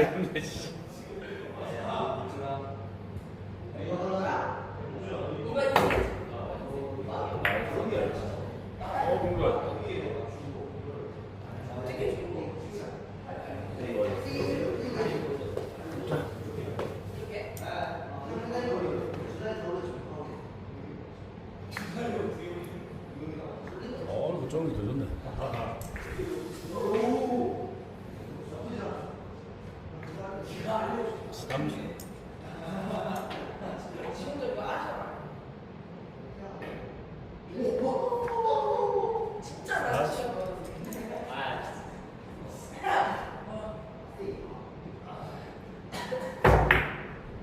나 앉아있네, 씨. 어, 공부했다. 어, 이거 쫑이 더 좋네. 삼십.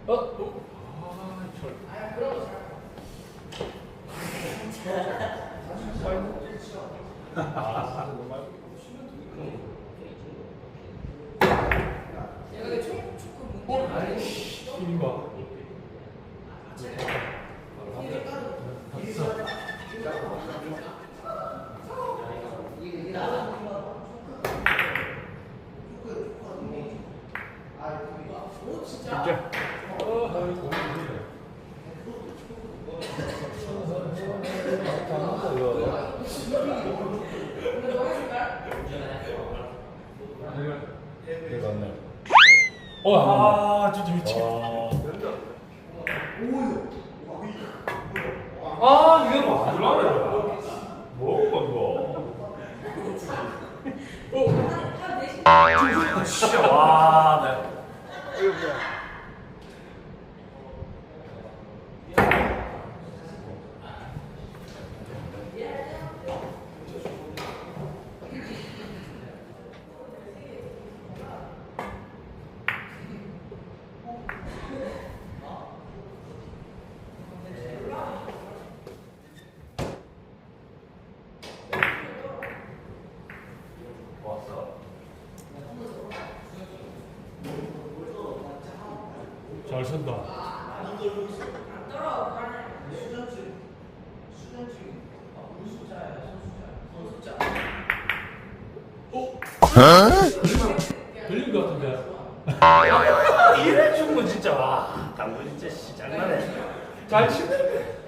어? 어? 아, 절. 아이씨, 힘 봐. 진짜. 내가 왔네. 어, 아, 진짜 미치겠다. 와. 아, 이거 뭐 하려고 뭐, 이거? 어, 진짜, 와, 나. 이래 죽으면 진짜 와 당구 진짜 씨 장난해. 잘 치네.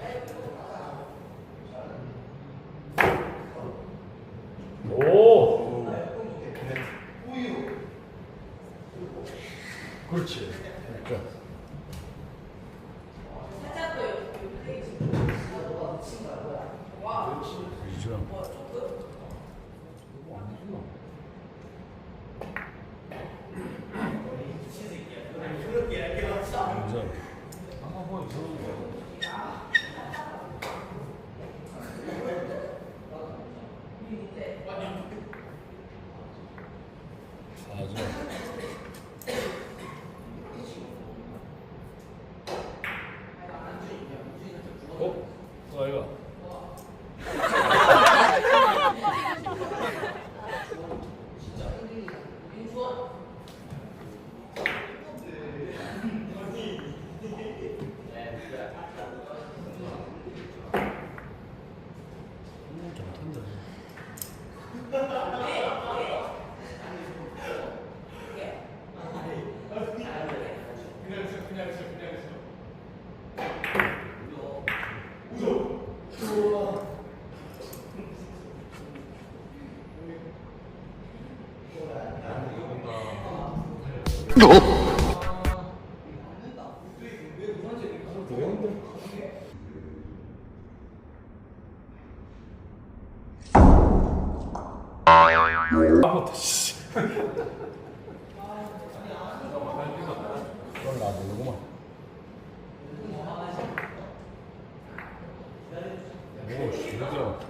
그렇죠.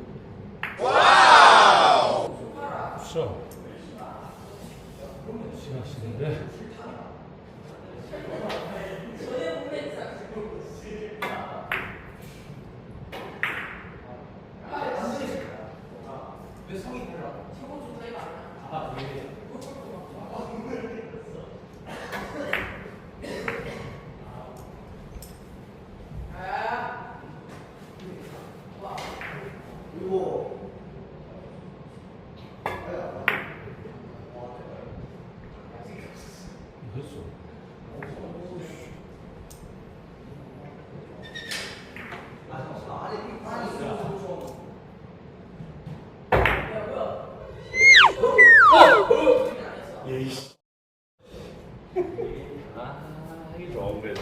一种味道。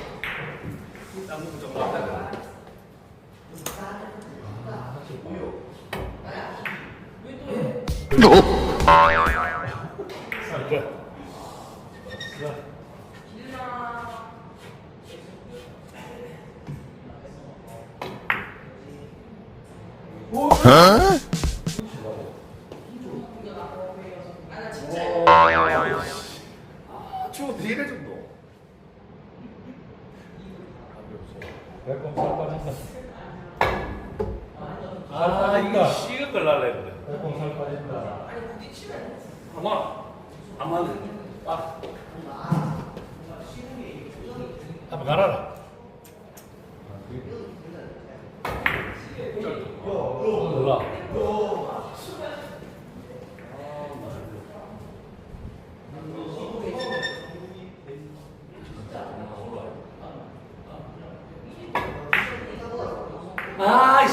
咱们怎么看看？哦。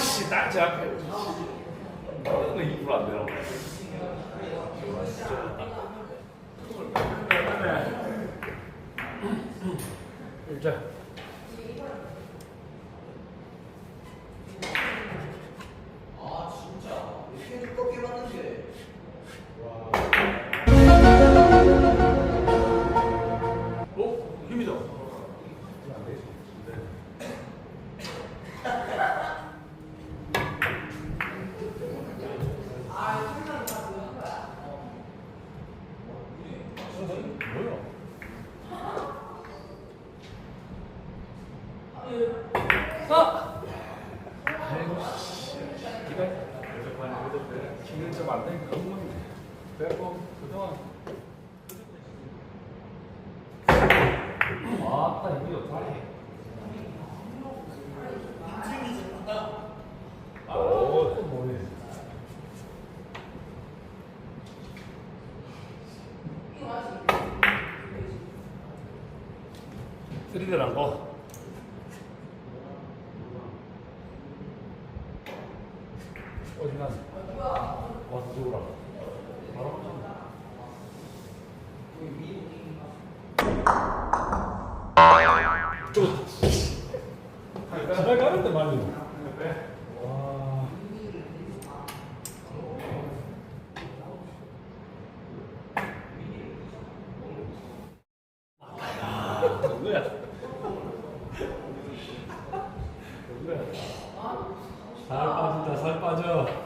cidade, 反正很闷的，不要动，不动。 아, 누구야? 누구야? 살 빠진다, 살 빠져.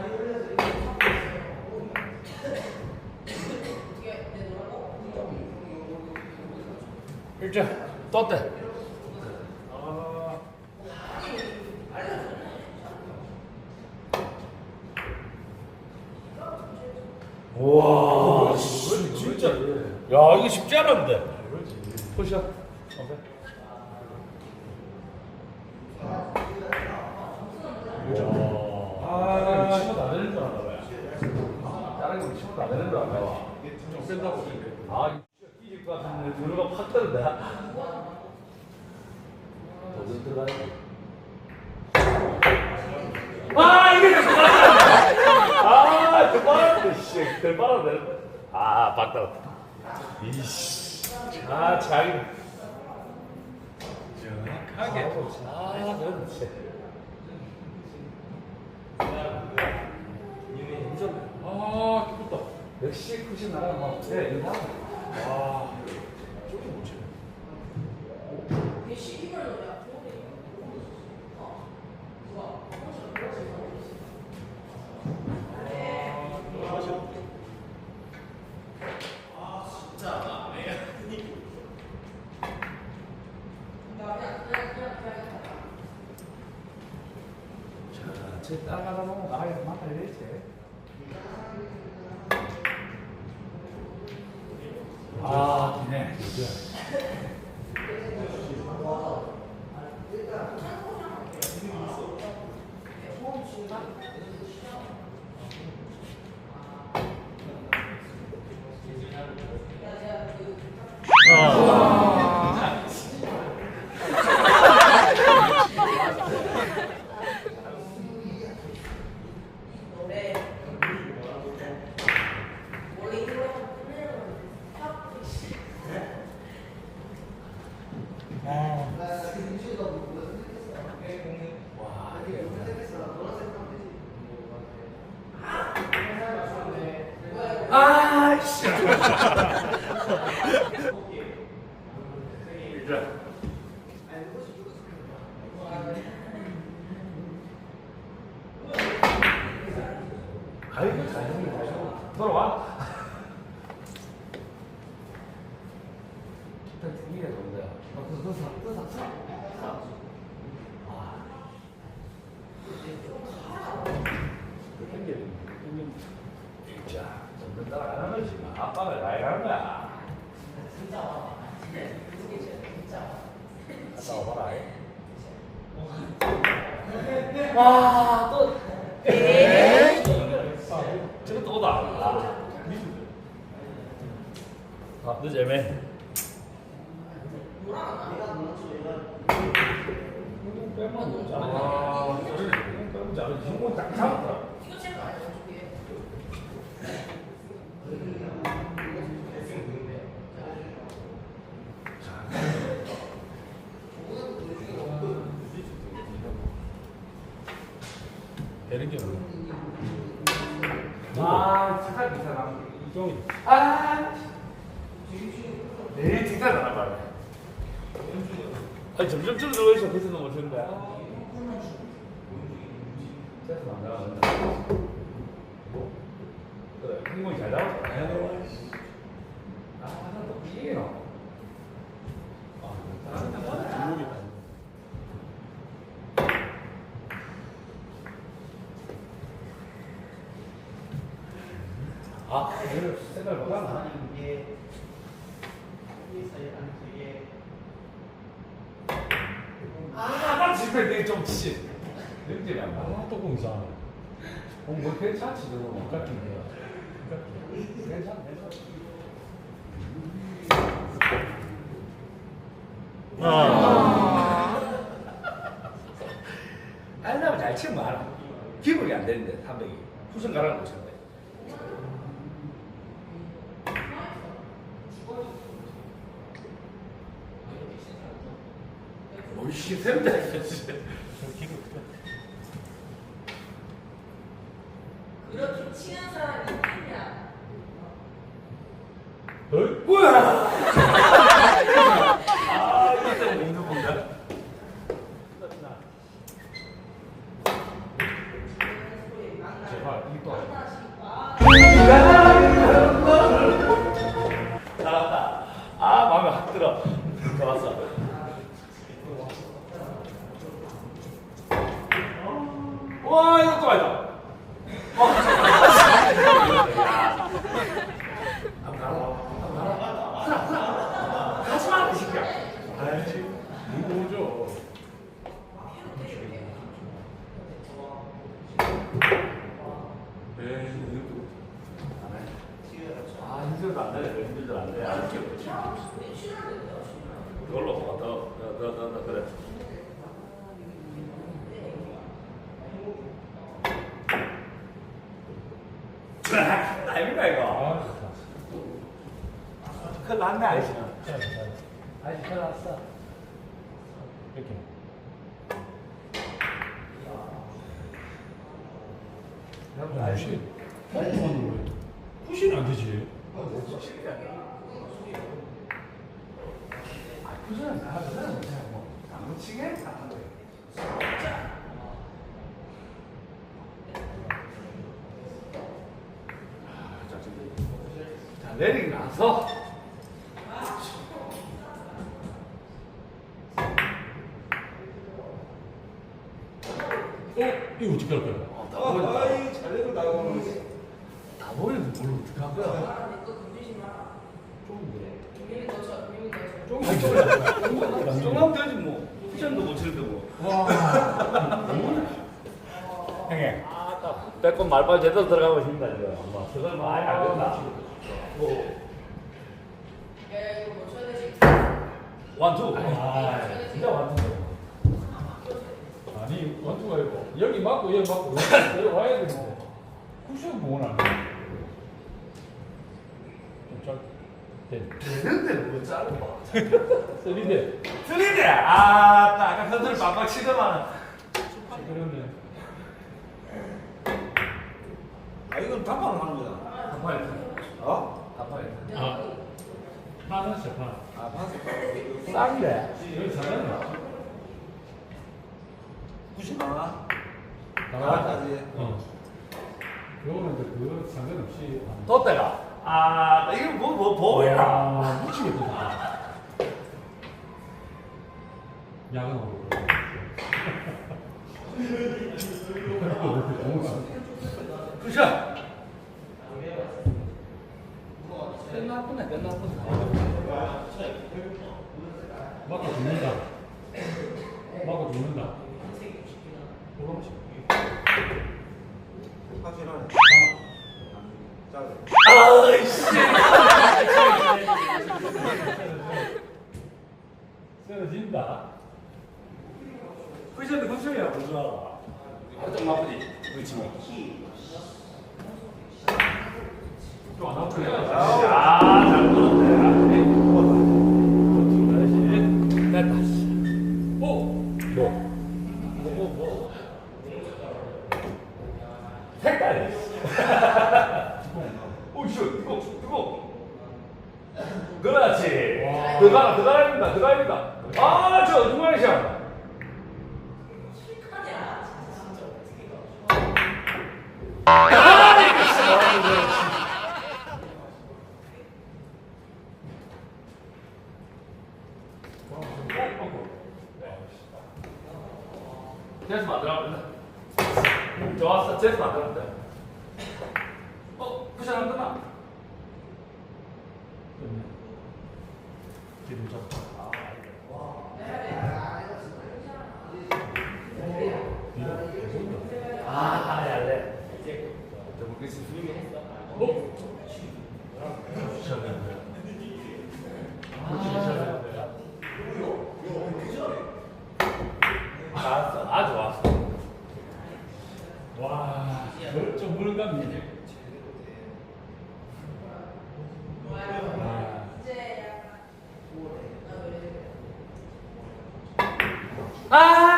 일자 떴대. 아. 와, 씨, 진짜. 야, 이거 쉽지 않았는데. 포샷. 오케이. 아, 치고 다 되는 줄 봐요. 다른 거 치고 다 되는 줄 알았나 봐. 좀 센다고. 아, 들어가 팍 뜨는데. 도전 들어가야 아, 이게 아, 그 빨았네, 씨. 그 빨았네. 아, 박다. 이씨. 아, 자기. 정확하게. 아, 그렇지. 아, 기쁘다. 역시 쿠신 나라 뭐. 네, 이거 아, 저기 뭐지? 자, 제 따라가다 보면 나가야 그만큼 되지. 아, 기네. 아, 씨. 일자. 아이고, 잘 돌아와. 일단 등이가 좋은데. 어, 그, 그, 그, 그, 그, 아. 그 땡기는, 땡기는. 따라가는 거지. 아빠가 나이가는 거야. 갔다 와봐라. 와, 또. 저거 또 오다. 아, 늦 애매. 빼면 놓잖아. 아, 빼면 잘해. 힘을 딱 잡았다. 되는 게 뭐야? 아, 착한 이 사람. 이경이. 아, 내 직사 나나 봐. 아니 점점 줄어들고 있어. 너무 좋은 거야. 그래서 안 나간다. 그래, 행동이 잘 나왔다. 아, 나또 이게 나. 아, 중국이다. 아, 오늘 색깔 바꿨나? 아, 나 집에 내좀 치. 냄새 나. 아, 뚜껑 이상하네. 어, 뭐 괜찮지, 너. 깎인데. 괜찮, 괜찮. 알라면 잘 치면 알아. 기록이 안 되는데, 300이. 후선 가라고 쳤 진짜. 그렇게 치는 사람이 있냐? 어이? 뭐야? 아, 이거 때문에 힘든 건데. 제발 이거 잘한다. 아, 마음에 확 들어. 좋았어. 와, 이것도 말이다. 하지마, 이 새끼야. 알지 누구 오죠? 에이, 이것도 안 해. 아, 힘들도 안 돼. 힘들도 안 돼. 안 돼. 그걸로 더, 더, 더, 더, 더, 더, 그래. 아닙니까, 이거? 아 좋다 큰일 났네, 아저씨는. 잘했어 잘했어 아저씨 큰일 났어. 이렇게 푸시 푸시는 왜 푸시는 안 되지 나, 그전에 그냥 뭐, 안 치게? 안 돼. 아, 자, 지금. 자, 내리고 나서. 어? 이거 어떻게 할 거야? 다 보인다. 아이 잘 내고 나가면 다 보이는데 뭘 어떻게 할 거야? 조금 되지 뭐. 쿠션도 못 칠 거고. 형님. 아따, 빼꼼 말빨 제대로 들어가고 있습니다, 지금. 뭐, 그걸 뭐 아예 안 된다. 뭐, 원투. 아, 진짜 원투. 아니 원투가 이거 여기 맞고 여기 맞고 여기 내려와야 되는데 쿠션 뭐는 안 돼. 좀 짧. 되는데 뭐 자르고. 쓰리대. 틀리네. 아, 따, 아까 컨트롤 빡빡 치더만. 그러면 아 이건 단판을 하는 거잖아 가파이. 어? 가파이. 아 파는 시 파. 아 판세 싼데. 여기 잘하네. 90만 원? 나가까지 어. 요거는 이제 그 상관없이. 안- 뒀다가. 아, 이거 뭐, 뭐, 보이나? 와, 미치겠다. 야근하고. 그 죠? 끝나쁘네, 끝나쁘네. 맞고 죽는다. 맞고 죽는다. 확실하네 짜네 아이씨. 쓰러진다. 쿠션도 쿠션이야, 무슨 Ah!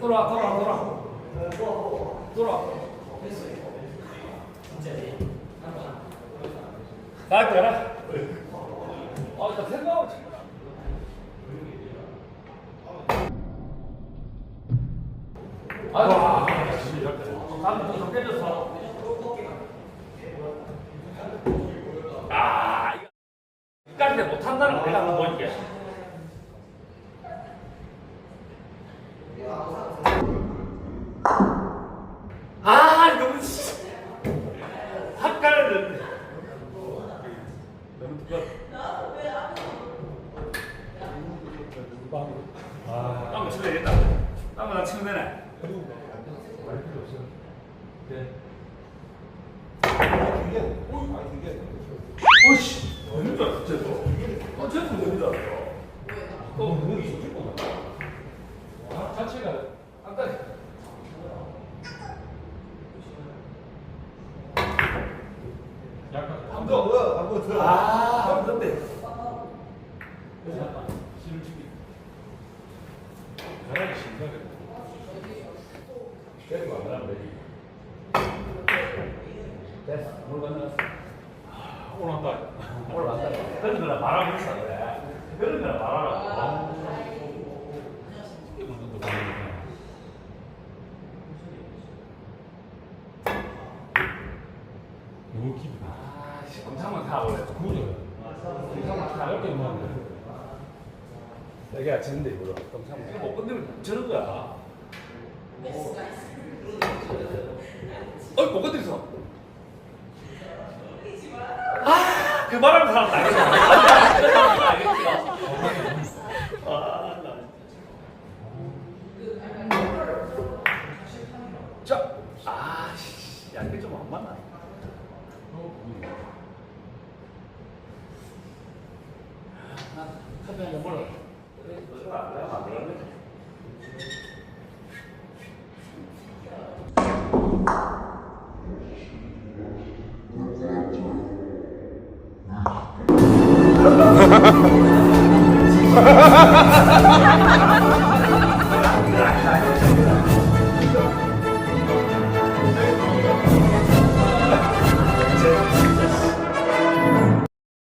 돌아 돌아 돌아. 돌아. 됐어 이제 나 되게 어이 많이 되게 오씨. 됩니다 진짜 아, 네. 어 제품 됩니다. 어 무기 자체가 어이 뭐가 들이서 아그 말하면 살았다